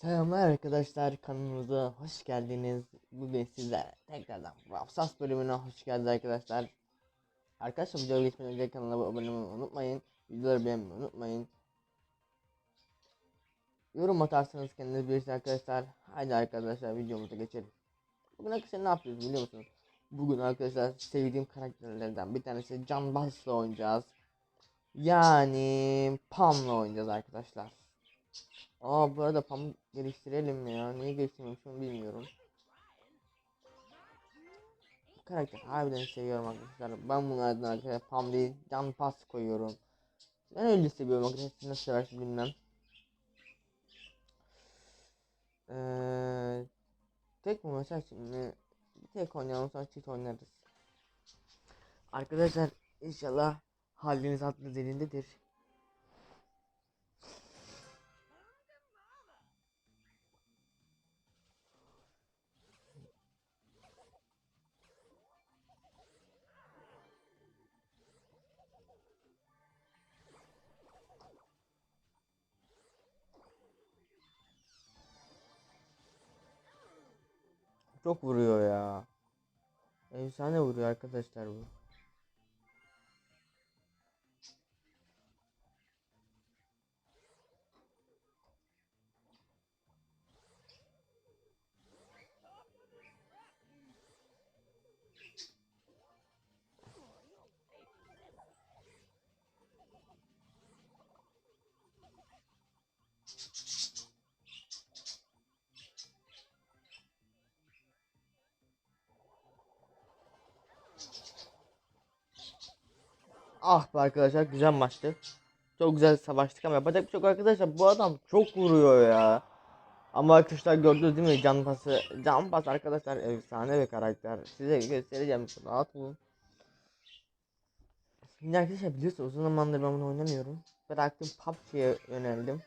Selamlar arkadaşlar kanalımıza hoş geldiniz. Bugün sizlerle tekrardan Rapsas bölümüne hoş geldiniz arkadaşlar. Arkadaşlar videoya geçmeden önce kanala abone olmayı unutmayın. Videoları beğenmeyi unutmayın. Yorum atarsanız kendiniz bilirsiniz arkadaşlar. Haydi arkadaşlar videomuza geçelim. Bugün arkadaşlar ne yapıyoruz biliyor musunuz? Bugün arkadaşlar sevdiğim karakterlerden bir tanesi Can Bass'la oynayacağız. Yani Pam'la oynayacağız arkadaşlar. Aa bu arada pamuk geliştirelim mi ya? Niye geliştirmemişim bilmiyorum. Bu karakter harbiden seviyorum arkadaşlar. Ben bunlardan arkadaşlar pam değil can pas koyuyorum. Ben öyle seviyorum arkadaşlar. Siz nasıl seversiniz bilmem. Ee, tek mi mesela şimdi tek oynayalım sonra çift oynarız. Arkadaşlar inşallah haliniz aklınız elindedir. Çok vuruyor ya. Efsane vuruyor arkadaşlar bu. Ah be arkadaşlar güzel maçtı. Çok güzel savaştık ama yapacak bir şey arkadaşlar. Bu adam çok vuruyor ya. Ama arkadaşlar gördünüz değil mi can pası? Can pas arkadaşlar efsane bir karakter. Size göstereceğim. Rahat olun. Şimdi arkadaşlar biliyorsunuz uzun zamandır ben bunu oynamıyorum. Bıraktım PUBG'ye yöneldim.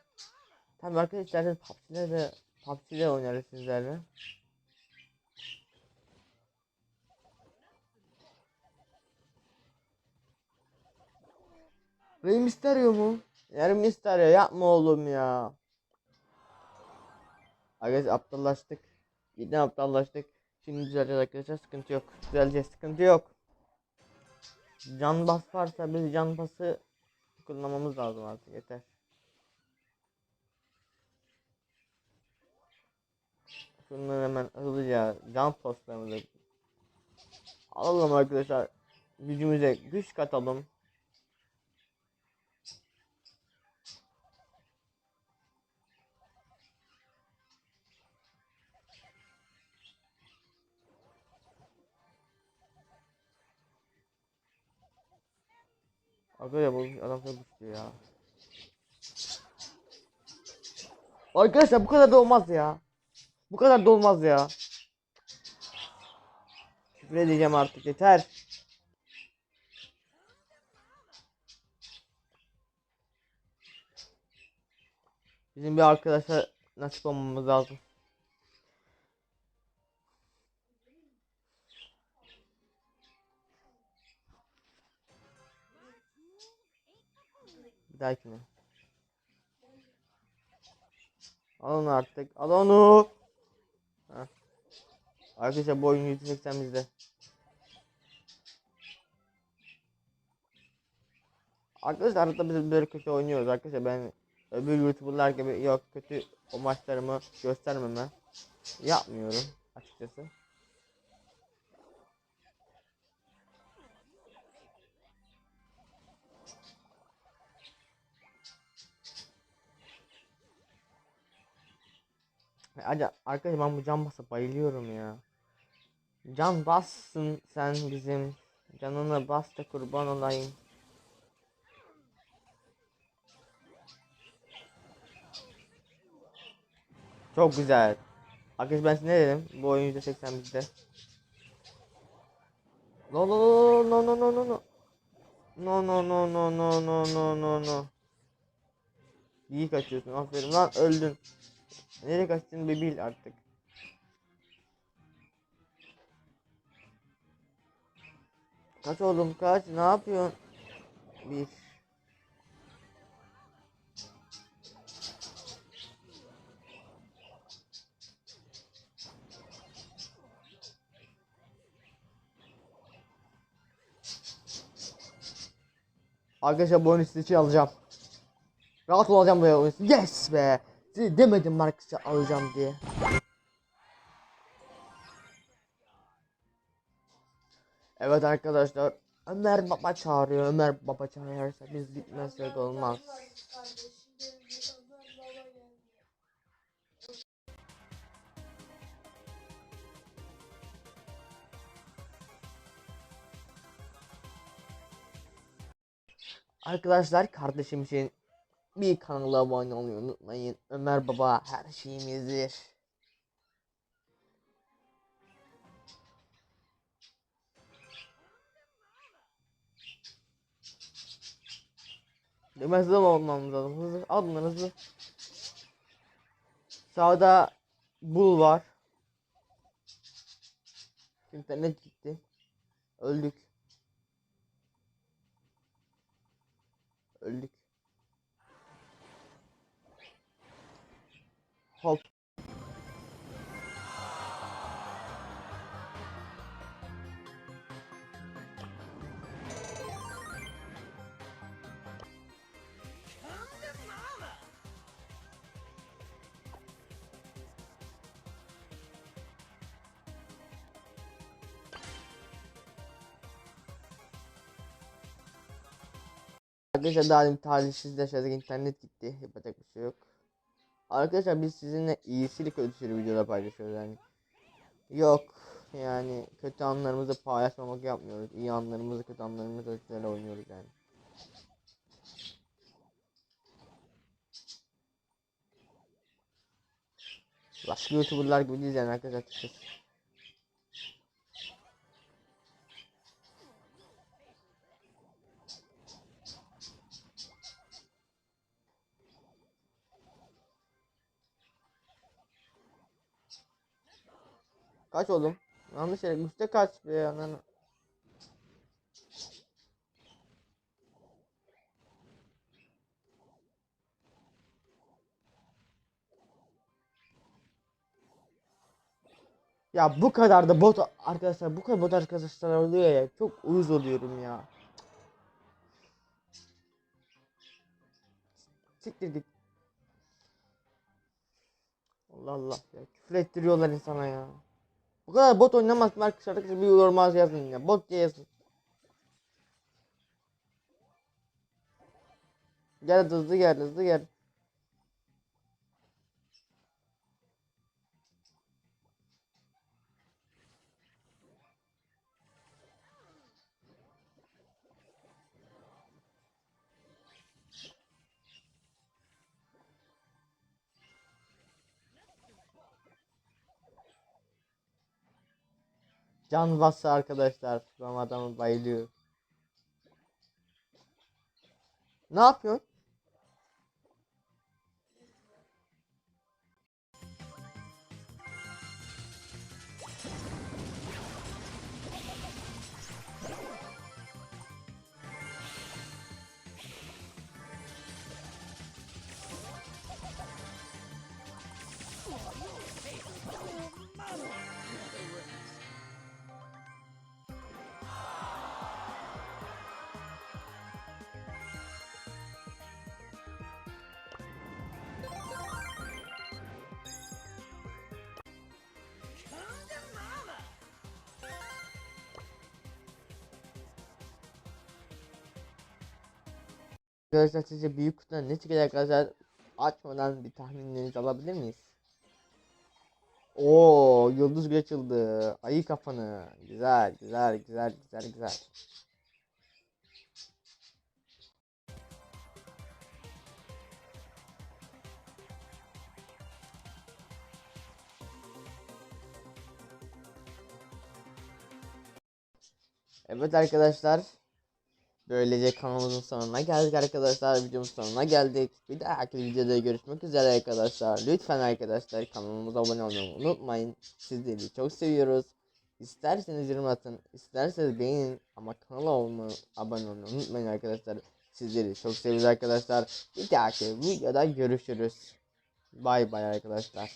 Tabii arkadaşlar isterseniz PUBG'de de PUBG'de oynarız sizlerle. Rey Mysterio mu? Rey Mysterio yapma oğlum ya. Arkadaşlar aptallaştık. Yine aptallaştık. Şimdi düzeleceğiz arkadaşlar sıkıntı yok. Düzeleceğiz sıkıntı yok. Can bas varsa biz can bası kullanmamız lazım artık yeter. Şunları hemen hızlıca can postlarımızı alalım arkadaşlar. Gücümüze güç katalım. Arkadaşlar bu adam çok güçlü ya. Arkadaşlar bu kadar da olmaz ya. Bu kadar da olmaz ya. Küfür edeceğim artık yeter. Bizim bir arkadaşa nasip olmamız lazım. Bir dahakine. Al onu artık. Al onu. Heh. Arkadaşlar bu oyun 180 bizde. Arkadaşlar arada biz böyle kötü oynuyoruz arkadaşlar ben öbür youtuberlar gibi yok kötü o maçlarımı göstermeme yapmıyorum açıkçası. Hadi arkadaşlar ben bu can basa bayılıyorum ya. Can bassın sen bizim. Canına bas da kurban olayım. Çok güzel. Arkadaşlar ben size ne dedim? Bu oyun %80 bizde. No no no no no no no. No no no no no no no no no. İyi kaçıyorsun aferin lan öldün. Nereye kaçtığını bir bil artık. Kaç oğlum kaç ne yapıyorsun? Bir. Arkadaşlar bonus için alacağım. Rahat olacağım da bonus. Yes be. Size demedim arkadaşlar alacağım diye. Evet arkadaşlar. Ömer baba çağırıyor. Ömer baba çağırırsa biz gitmezsek olmaz. Arkadaşlar kardeşim için bir kanala abone olmayı unutmayın. Ömer Baba her şeyimizdir. Mi? Hızlı olmamız lazım. Hızlı. Sağda bul var. İnternet gitti. Öldük. Öldük. Hop. Arkadaşlar daha demin talihsiz yaşadık internet gitti yapacak bir şey yok. Arkadaşlar biz sizinle iyisiyle kötüsüyle videoda paylaşıyoruz yani. Yok yani kötü anlarımızı paylaşmamak yapmıyoruz. İyi anlarımızı kötü anlarımızı ölçülerle oynuyoruz yani. Başka youtuberlar gibi değil yani arkadaşlar Kaç oğlum? Yanlış yere üstte kaç be ananı. Ya bu kadar da bot arkadaşlar bu kadar bot arkadaşlar oluyor ya çok uyuz oluyorum ya. Siktir git. Allah Allah ya küfür ettiriyorlar insana ya. Bu kadar bot oynamaz mı arkadaşlar? Arkadaşlar bir yoruma yazın ya. Bot diye yazın. Gel hızlı gel hızlı gel. Can bassa arkadaşlar. Ben adamı bayılıyor. Ne yapıyorsun? Arkadaşlar sizce büyük kutudan ne çıkacak arkadaşlar? Açmadan bir tahminlerinizi alabilir miyiz? Oo, yıldız bir açıldı. Ayı kafanı. Güzel, güzel, güzel, güzel, güzel. Evet arkadaşlar. Böylece kanalımızın sonuna geldik arkadaşlar. Videomuzun sonuna geldik. Bir dahaki videoda görüşmek üzere arkadaşlar. Lütfen arkadaşlar kanalımıza abone olmayı unutmayın. Sizleri çok seviyoruz. İsterseniz yorum atın, isterseniz beğenin ama kanala olmayı, abone olmayı unutmayın arkadaşlar. Sizleri çok seviyoruz arkadaşlar. Bir dahaki videoda görüşürüz. Bay bay arkadaşlar.